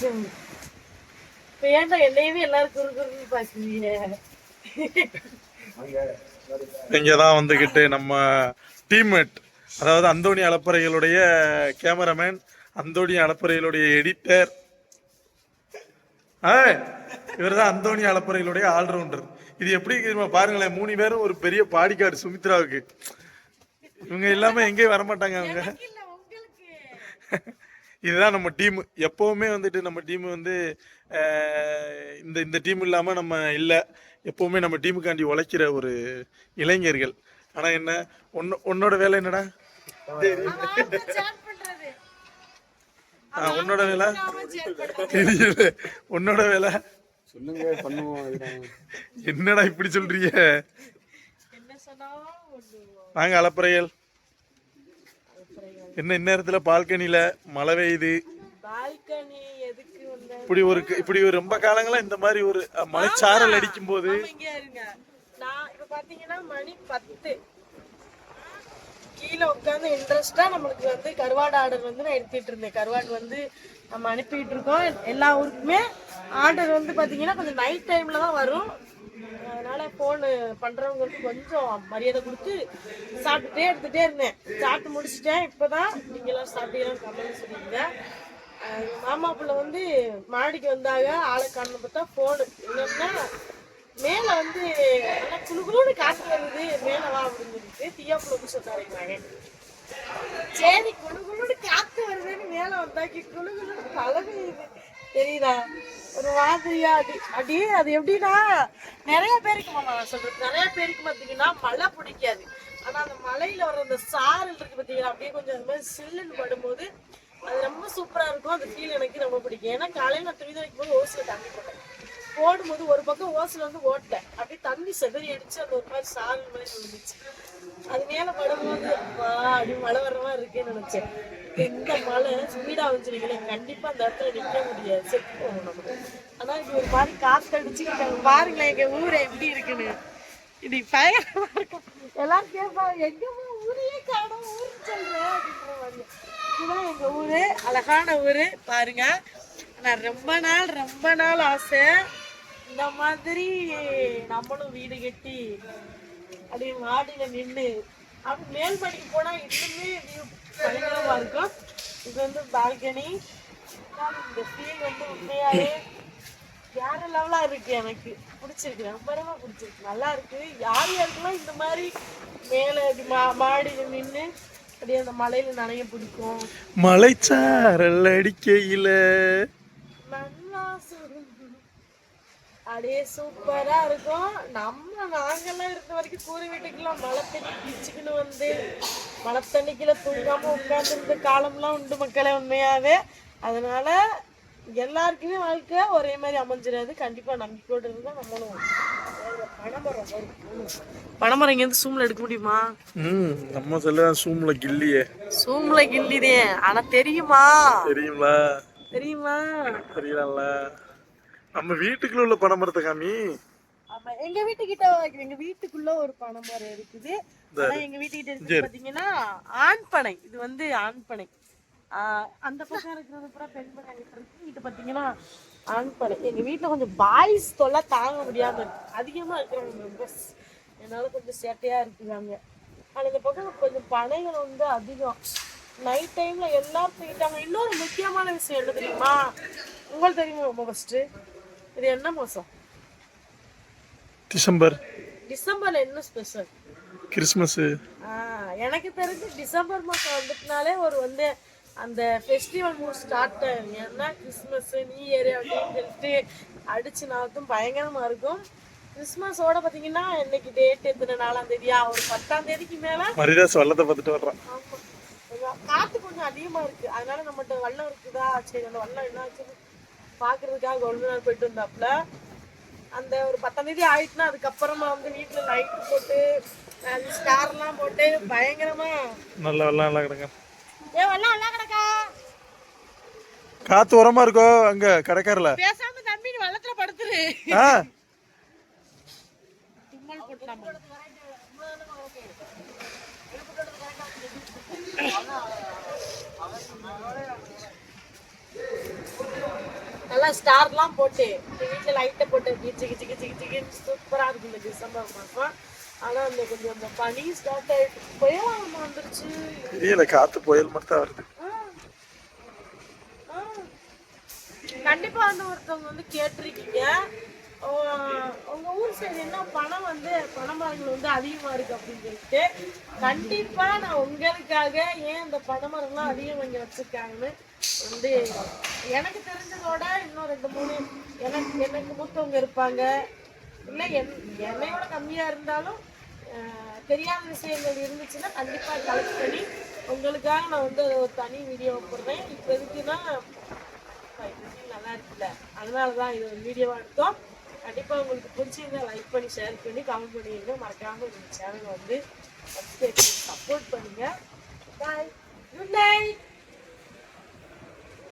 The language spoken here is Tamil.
டென்ஷன் இப்ப ஏன்டா என்னையவே எல்லாரும் குறு குறுன்னு பாக்குறீங்க? இங்கே தான் வந்துக்கிட்டு நம்ம டீம்மேட் அதாவது அந்தோணி அலப்பறைகளுடைய கேமராமேன் அந்தோணி அலப்பறைகளுடைய எடிட்டர் ஆ இவர் தான் அந்தோணி அலப்பறைகளுடைய ஆல்ரவுண்டர் இது எப்படி பாருங்களேன் மூணு பேரும் ஒரு பெரிய பாடிக்கார்டு சுமித்ராவுக்கு. இவங்க இல்லாம எங்கேயும் வரமாட்டாங்க அவங்க. இதுதான் நம்ம டீம். எப்பவுமே வந்துட்டு நம்ம டீம் வந்து இந்த இந்த டீம் இல்லாம நம்ம இல்ல. எப்பவுமே நம்ம டீமுக்காண்டி உழைக்கிற ஒரு இளைஞர்கள். ஆனா என்ன உன்ன உன்னோட வேலை என்னடா? chat பண்றது ஆ, உன்னோட வேலை? உன்னோட வேலை? சொல்லுங்க பண்ணுவோம் அதுதான். என்னடா இப்படி சொல்றீங்க? என்ன சொன்னாலும் ஒண்ணு நாங்க அலப்பறைகள் என்ன இந்நேரத்துல பால்கனில மழை பெய்யுது? பால்கனி எதுக்கு வந்த? இப்படி ஒரு இப்படி ஒரு ரொம்ப காலங்களா இந்த மாதிரி ஒரு அஹ், மழைச்சாரல் அடிக்கும் போது மணி பத்து. கீழே உட்காந்து இன்ட்ரெஸ்டா நம்மளுக்கு வந்து கருவாடு ஆர்டர் வந்து நான் எடுத்துட்டு இருந்தேன். கருவாடு வந்து நம்ம அனுப்பிட்டு இருக்கோம். எல்லா ஊருக்குமே ஆர்டர் வந்து பாத்தீங்கன்னா கொஞ்சம் நைட் டைம்ல தான் வரும். அதனால ஃபோனு பண்றவங்களுக்கு கொஞ்சம் மரியாதை கொடுத்து சாப்பிட்டுட்டே எடுத்துட்டே இருந்தேன். சாப்பிட்டு முடிச்சிட்டேன். இப்பதான் தான் நீங்களாம் சாப்பிட்டீங்கன்னு கமெண்ட் சொல்லியிருங்க. மாமா பிள்ளை வந்து மாடிக்கு வந்தாங்க. ஆளை காணணும் பார்த்தா ஃபோனு என்னன்னா மேல வந்து நல்லா குளு காற்று வருது. மேல வா அப்படின்னு சொல்லிட்டு தீயா புள்ள சொன்னாங்க. சரி குளு குளுன்னு காத்து வருதுன்னு மேல வந்தாக்கி குளு குளுன்னு மழை தெரியுதா? ஒரு மாதிரியா அடி அடி அது எப்படின்னா நிறைய பேருக்கு மாமா நான் சொல்றது நிறைய பேருக்கு பார்த்தீங்கன்னா மழை பிடிக்காது. ஆனா அந்த மலையில வர அந்த சாரல் இருக்கு பார்த்தீங்களா அப்படியே கொஞ்சம் அது மாதிரி சில்லுன்னு படும்போது அது ரொம்ப சூப்பரா இருக்கும். அந்த ஃபீல் எனக்கு ரொம்ப பிடிக்கும். ஏன்னா காலையில நான் துணி துவைக்கும் போது ஓசில தண்ணி போட்டேன். ஓடும்போது ஒரு பக்கம் ஓசில வந்து ஓட்டேன் அப்படியே தண்ணி செதறி அடிச்சு அந்த ஒரு மாதிரி சாரல் மாதிரி விழுந்துச்சு. அது மேல படும்போது அப்பா அப்படி மழை வர்ற மாதிரி இருக்கேன்னு நினைச்சேன். எந்த மழை ஸ்பீடா வந்துருக்கீங்களே கண்டிப்பா அந்த இடத்துல நிக்க முடியாது. செத்து போகணும் நமக்கு ஆனா இது ஒரு மாதிரி காத்து அடிச்சுக்கிட்டாங்க பாருங்களேன் எங்க ஊரே எப்படி இருக்குன்னு. இது பயங்கரமா இருக்கும் எல்லாரும் கேட்பாங்க எங்கம்மா ஊரையே காணும் ஊர் சொல்றேன் அப்படின்ற மாதிரி. இதுதான் எங்க ஊரு. அழகான ஊரு. பாருங்க. நான் ரொம்ப நாள் ரொம்ப நாள் ஆசை. இந்த மாதிரி நம்மளும் வீடு கட்டி அப்படியே மாடியில நின்று அப்படி மேல் படிக்கு போனா இன்னுமே வியூ பயங்கரமா இருக்கும். இது வந்து பால்கனி இந்த ஃபீல் வந்து உண்மையாவே வேற லெவலா இருக்கு எனக்கு. பிடிச்சிருக்கு ரொம்ப ரொம்ப பிடிச்சிருக்கு. நல்லா இருக்கு. யார் யாருக்கெல்லாம் இந்த மாதிரி மேல மா மாடியில நின்று அப்படியே அந்த மலையில நனைய பிடிக்கும்? மலைச்சாரல் அடிக்கையில. நல்லா. அப்படியே சூப்பரா இருக்கும். நம்ம நாங்கெல்லாம் இருந்த வரைக்கும் கூரை வீட்டுக்கெல்லாம் மழை தண்ணி பிடிச்சிக்கின்னு வந்து மழை தண்ணிக்குள்ள தூங்காம உட்கார்ந்து இருந்த காலம்லாம் உண்டு மக்களே உண்மையாவே. அதனால எல்லாருக்குமே வாழ்க்கை ஒரே மாதிரி அமைஞ்சிடாது. கண்டிப்பா நம்பிக்கையோடு இருந்தா நம்மளும் பனைமரம். பனைமரம் இங்கேருந்து சூம்ல எடுக்க முடியுமா? ம் நம்ம சொல்ல சூம்ல கில்லியே சூம்ல கில்லிதே ஆனா தெரியுமா? தெரியுங்களா தெரியுமா? தெரியலாம்ல. நம்ம வீட்டுக்குள்ள உள்ள பனைமரத்தை காமி. ஆமா எங்க வீட்டுக்கிட்ட எங்க வீட்டுக்குள்ள ஒரு பனை மரம் இருக்குது. ஆனா எங்க வீட்டுக்கிட்ட இருக்குது பாத்தீங்கன்னா ஆண் பனை. இது வந்து ஆண் பனை. அந்த பக்கம் இருக்கிறது பூரா பெண் பனை. இருக்கு இது பாத்தீங்கன்னா ஆண் பனை. எங்க வீட்டுல கொஞ்சம் பாய்ஸ் தொல்லை தாங்க முடியாம இருக்கு. அதிகமா இருக்கிறாங்க மெம்பர்ஸ் என்னால கொஞ்சம் சேட்டையா இருக்குறாங்க. ஆனா இந்த பக்கம் கொஞ்சம் பனைகள் வந்து அதிகம். நைட் டைம்ல எல்லாரும் போயிட்டாங்க. இன்னொரு முக்கியமான விஷயம் என்ன தெரியுமா? உங்களுக்கு தெரியுமா ரொம்ப ஃபர்ஸ்ட் இது என்ன மாசம்? டிசம்பர். டிசம்பர்ல என்ன ஸ்பெஷல் கிறிஸ்மஸ். எனக்கு தெரிஞ்சு டிசம்பர் மாசம் வந்துட்டுனாலே ஒரு வந்து அந்த ஃபெஸ்டிவல் மூட் ஸ்டார்ட் ஆகும் ஏன்னா கிறிஸ்மஸ் நியூ இயர் அப்படின்னு சொல்லிட்டு அடிச்சு நாத்தும் பயங்கரமா இருக்கும். கிறிஸ்மஸோட பாத்தீங்கன்னா இன்னைக்கு டேட் எத்தனை நாலாம் தேதியா ஒரு பத்தாம் தேதிக்கு மேல. மரிதாஸ் வல்லத்தை பார்த்துட்டு வர்றான். காத்து கொஞ்சம் அதிகமா இருக்கு. அதனால நம்மகிட்ட வெள்ளம் இருக்குதா? சரி அந்த வெள்ளம் என்ன ஆச்சுன்னு பாக்குறதுக்காக ஒரு நாள் போயிட்டு வந்தாப்புல. அந்த ஒரு பத்தாம் தேதி ஆயிட்டுனா அதுக்கப்புறமா வந்து வீட்டுல லைட் போட்டு ஸ்டார்லாம் போட்டு பயங்கரமா. நல்ல வெள்ளம் நல்லா கிடங்க ஏ வெள்ளம் நல்லா கிடக்கா. காத்து உரமா இருக்கோ அங்க கடைக்காரில் பேசாம தம்பி நீ வெள்ளத்துல படுத்துரு. ஆ. தும்மல் போட்டலாமா? ஸ்டார்லாம் போட்டு வீட்டுல லைட்டை போட்டு கிச்சு கிச்சு கிச்சு கிச்சு கிச்சு சூப்பரா இருக்கும் இந்த டிசம்பர் மாசம் ஆனா அந்த கொஞ்சம் அந்த பனி ஸ்டார்ட் ஆயிட்டு புயலாம் வந்துருச்சு தெரியல காத்து புயல் மட்டும் தான் வருது ஆ. ஆ. கண்டிப்பா வந்து ஒருத்தவங்க வந்து கேட்டிருக்கீங்க உங்கள் உங்க ஊர் சைடு என்ன பணம் வந்து பணமரங்கள் வந்து அதிகமா இருக்கு அப்படின்னு சொல்லிட்டு கண்டிப்பா நான் உங்களுக்காக ஏன் இந்த பனைமரம்லாம் அதிகம் இங்க வச்சிருக்காங்கன்னு வந்து எனக்கு தெரிஞ்சதோட இன்னும் ரெண்டு மூணு எனக்கு எனக்கு மூத்தவங்க இருப்பாங்க. இல்லை என் என்னையோட கம்மியா இருந்தாலும் தெரியாத விஷயங்கள் இருந்துச்சுன்னா கண்டிப்பா கலெக்ட் பண்ணி உங்களுக்காக நான் வந்து ஒரு தனி வீடியோ போடுறேன். இப்போ எதுக்குன்னா இது நல்லா இருக்குல்ல. அதனால தான் இது ஒரு வீடியோவா எடுத்தோம். கண்டிப்பாக உங்களுக்கு பிடிச்சிருந்தா லைக் பண்ணி ஷேர் பண்ணி கமெண்ட் பண்ணிடுங்க மறக்காமல் இந்த சேனலை வந்து சப்ஸ்கிரைப் பண்ணி சப்போர்ட் பண்ணுங்க. Bye good night